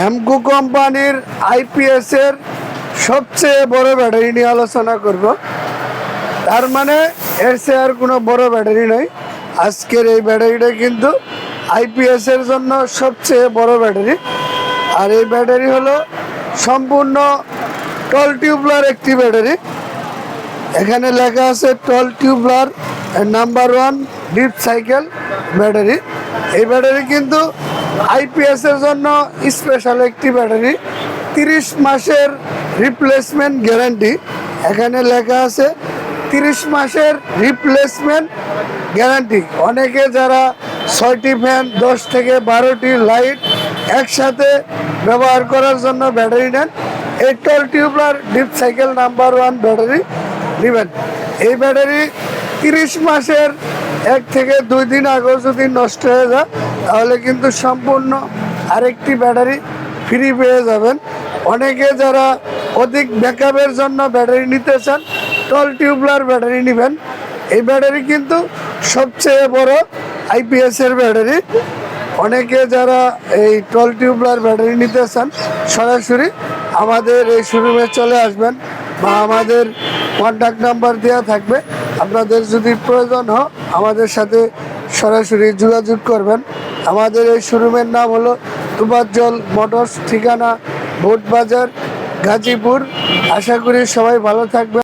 হ্যামকো কোম্পানির আইপিএস এর সবচেয়ে বড় ব্যাটারি নিয়ে আলোচনা করব। তার মানে এর সে আর কোনো বড় ব্যাটারি নয় আজকের এই ব্যাটারিটা কিন্তু আইপিএস এর জন্য সবচেয়ে বড় ব্যাটারি। আর এই ব্যাটারি হলো সম্পূর্ণ টল টিউবলার একটি ব্যাটারি। এখানে লেখা আছে tall tubular number one deep cycle battery. এই ব্যাটারি কিন্তু আইপিএস এর জন্য স্পেশাল একটি ব্যাটারি তিরিশ মাসের রিপ্লেসমেন্ট গ্যারান্টি এখানে লেখা আছে তিরিশ মাসের রিপ্লেসমেন্ট গ্যারান্টি অনেকে যারা ছয়টি ফ্যান দশ থেকে বারোটি লাইট একসাথে ব্যবহার করার জন্য ব্যাটারি নেন, এই tall tubular deep cycle number one battery নেবেন। এই ব্যাটারি তিরিশ মাসের এক থেকে দুই দিন আগেও যদি নষ্ট হয়ে যায়, তাহলে কিন্তু সম্পূর্ণ আরেকটি ব্যাটারি ফ্রি পেয়ে যাবেন। অনেকে যারা অধিক ব্যাকআপের জন্য ব্যাটারি নিতে চান টল টিউবলার ব্যাটারি নেবেন। এই ব্যাটারি কিন্তু সবচেয়ে বড় আইপিএস এর ব্যাটারি। অনেকে যারা এই টল টিউবলার ব্যাটারি নিতে চান, সরাসরি আমাদের এই শোরুমে চলে আসবেন বা আমাদের কন্ট্যাক্ট নাম্বার দেওয়া থাকবে। আপনাদের যদি প্রয়োজন হয়, আমাদের সাথে সরাসরি যোগাযোগ করবেন। আমাদের এই শোরুমের নাম হলো তুবাজ্জল মোটরস, ঠিকানা ভোট বাজার গাজীপুর। আশা করি সবাই ভালো থাকবে